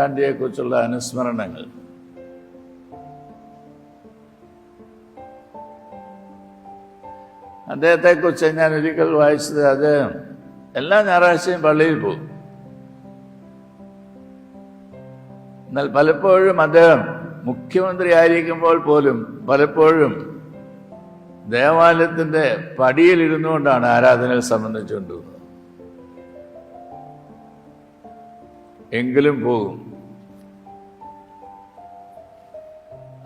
ഗാന്ധിയെക്കുറിച്ചുള്ള അനുസ്മരണങ്ങൾ. അദ്ദേഹത്തെക്കുറിച്ച് ഞാൻ ഒരിക്കൽ വായിച്ചത് അത് എല്ലാ ഞായറാഴ്ചയും പള്ളിയിൽ പോകും. എന്നാൽ പലപ്പോഴും അദ്ദേഹം മുഖ്യമന്ത്രി ആയിരിക്കുമ്പോൾ പോലും പലപ്പോഴും ദേവാലയത്തിന്റെ പടിയിൽ ഇരുന്നുകൊണ്ടാണ് ആരാധനകൾ സംബന്ധിച്ചുകൊണ്ടിരുന്നത് എങ്കിലും പോകും.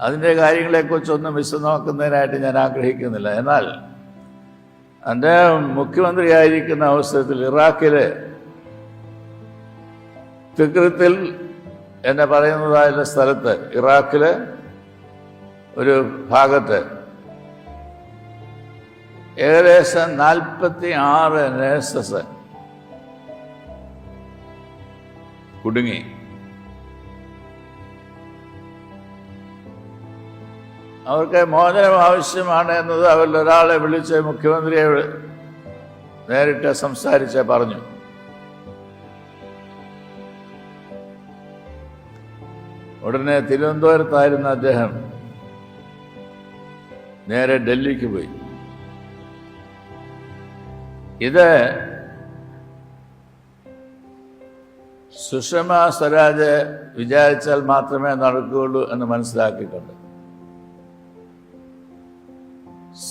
അതിന്റെ കാര്യങ്ങളെക്കുറിച്ചൊന്നും വിശദമാക്കുന്നതിനായിട്ട് ഞാൻ ആഗ്രഹിക്കുന്നില്ല. എന്നാൽ എന്റെ മുഖ്യമന്ത്രിയായിരിക്കുന്ന അവസരത്തിൽ ഇറാഖിലെ തിക്രത്തിൽ എന്നെ പറയുന്നതായ സ്ഥലത്ത് ഇറാഖിലെ ഒരു ഭാഗത്ത് ഏകദേശം നാൽപ്പത്തി ആറ് നേഴ്സസ് കുടുങ്ങി. അവർക്ക് മോചനം ആവശ്യമാണ് എന്നത് അവരിൽ ഒരാളെ വിളിച്ച് മുഖ്യമന്ത്രിയെ നേരിട്ട് സംസാരിച്ച് പറഞ്ഞു. ഉടനെ തിരുവനന്തപുരത്തായിരുന്ന അദ്ദേഹം നേരെ ഡൽഹിക്ക് പോയി. ഇത് സുഷമ സ്വരാജ് വിചാരിച്ചാൽ മാത്രമേ നടക്കുകയുള്ളൂ എന്ന് മനസ്സിലാക്കിയിട്ടുണ്ട്.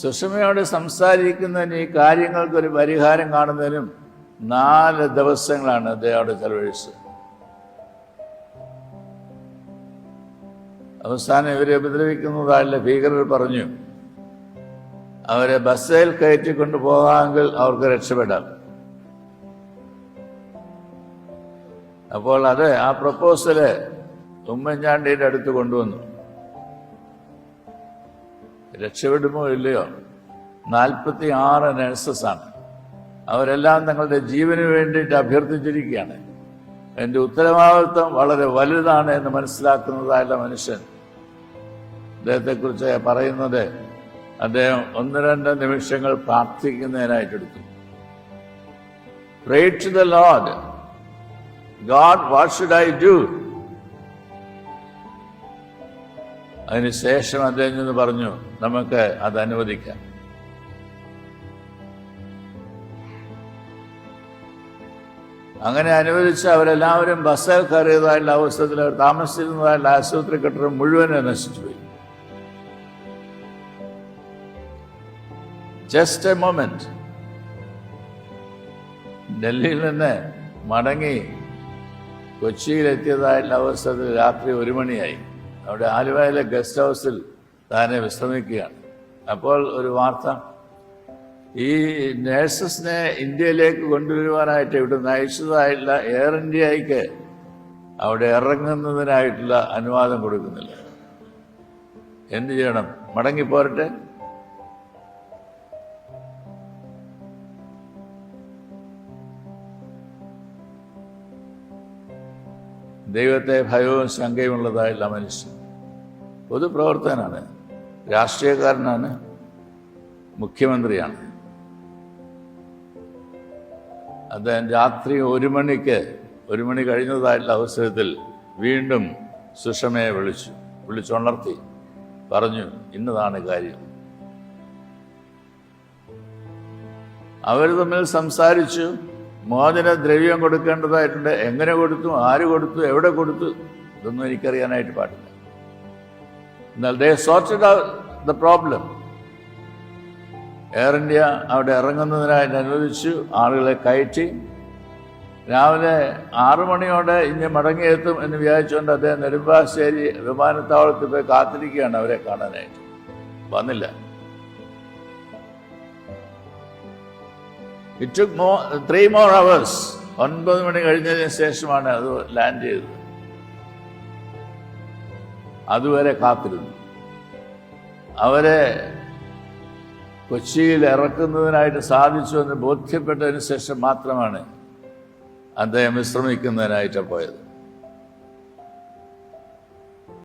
സുഷമയോട് സംസാരിക്കുന്നതിന് ഈ കാര്യങ്ങൾക്കൊരു പരിഹാരം കാണുന്നതിനും നാല് ദിവസങ്ങളാണ് അദ്ദേഹം ചെലവഴിച്ചത്. അവസാനം ഇവരെ ഉപദ്രവിക്കുന്നതായുള്ള ഭീകരർ പറഞ്ഞു അവരെ ബസ്സിൽ കയറ്റിക്കൊണ്ട് പോകാമെങ്കിൽ അവർക്ക് രക്ഷപ്പെടാം. അപ്പോൾ അത് ആ പ്രപ്പോസൽ ഉമ്മൻചാണ്ടിയുടെ അടുത്ത് കൊണ്ടുവന്നു. രക്ഷപ്പെടുമോ ഇല്ലയോ? നാൽപ്പത്തി ആറ് ആണ് അവരെല്ലാം തങ്ങളുടെ ജീവന് വേണ്ടിയിട്ട് അഭ്യർത്ഥിച്ചിരിക്കുകയാണ്. എന്റെ ഉത്തരവാദിത്വം വളരെ വലുതാണ് എന്ന് മനസ്സിലാക്കുന്നതായുള്ള മനുഷ്യൻ. അദ്ദേഹത്തെക്കുറിച്ച് പറയുന്നത് അദ്ദേഹം ഒന്ന് രണ്ട് നിമിഷങ്ങൾ പ്രാർത്ഥിക്കുന്നതിനായിട്ടെടുത്തു to the Lord. What should I do? അതിനുശേഷം അദ്ദേഹം ചെന്ന് പറഞ്ഞു നമുക്ക് അത് അനുവദിക്കാം അങ്ങനെ അനുവദിച്ച് അവരെല്ലാവരും ബസ്സിൽ കയറിയതായുള്ള അവസരത്തിൽ അവർ താമസിച്ചിരുന്നതായുള്ള ആശുപത്രി കെട്ടിടം മുഴുവൻ നശിച്ചുപോയി ജസ്റ്റ് എ മൊമെന്റ് ഡൽഹിയിൽ നിന്ന് മടങ്ങി കൊച്ചിയിലെത്തിയതായുള്ള അവസരത്തിൽ രാത്രി ഒരു മണിയായി. അവിടെ ആലുവയിലെ ഗസ്റ്റ് ഹൗസിൽ താനെ വിശ്രമിക്കുകയാണ്. അപ്പോൾ ഒരു വാർത്ത ഈ നേഴ്സസിനെ ഇന്ത്യയിലേക്ക് കൊണ്ടുവരുവാനായിട്ട് ഇവിടെ നയിച്ചതായിട്ടുള്ള എയർ ഇന്ത്യയ്ക്ക് അവിടെ ഇറങ്ങുന്നതിനായിട്ടുള്ള അനുവാദം കൊടുക്കുന്നില്ല. എന്ത് ചെയ്യണം? മടങ്ങിപ്പോരട്ടെ? ദൈവത്തെ ഭയവും ശങ്കയുമുള്ളതായുള്ള മനുഷ്യൻ. പൊതുപ്രവർത്തകനാണ്. രാഷ്ട്രീയക്കാരനാണ്. മുഖ്യമന്ത്രിയാണ്. അദ്ദേഹം രാത്രി ഒരു മണിക്ക് ഒരു മണി കഴിഞ്ഞതായിട്ടുള്ള അവസരത്തിൽ വീണ്ടും സുഷമയെ വിളിച്ചു. വിളിച്ചുണർത്തി. പറഞ്ഞു ഇന്നതാണ് കാര്യം. അവർ തമ്മിൽ സംസാരിച്ചു. മോചന ദ്രവ്യം കൊടുക്കേണ്ടതായിട്ടുണ്ട്. എങ്ങനെ കൊടുത്തു? ആര് കൊടുത്തു? എവിടെ കൊടുത്തു? ഇതൊന്നും എനിക്കറിയാനായിട്ട് പാടില്ല. എന്നാൽ they sorted the problem Air India അവിടെ ഇറങ്ങുന്നതിനായി അനുവദിച്ചു. ആളുകളെ കയറ്റി. രാവിലെ ആറു മണിയോടെ ഇനി മടങ്ങിയെത്തും എന്ന് വിചാരിച്ചുകൊണ്ട് അദ്ദേഹം നെടുമ്പാശ്ശേരി വിമാനത്താവളത്തിൽ പോയി കാത്തിരിക്കുകയാണ് അവരെ കാണാനായിട്ട്. വന്നില്ല. It took more three more hours ഒൻപത് മണി കഴിഞ്ഞതിന് ശേഷമാണ് അത് ലാൻഡ് ചെയ്തത്. അതുവരെ കാത്തിരുന്നു. അവരെ കൊച്ചിയിൽ ഇറക്കുന്നതിനായിട്ട് സാധിച്ചു എന്ന് ബോധ്യപ്പെട്ടതിന് ശേഷം മാത്രമാണ് അദ്ദേഹം വിശ്രമിക്കുന്നതിനായിട്ട് പോയത്.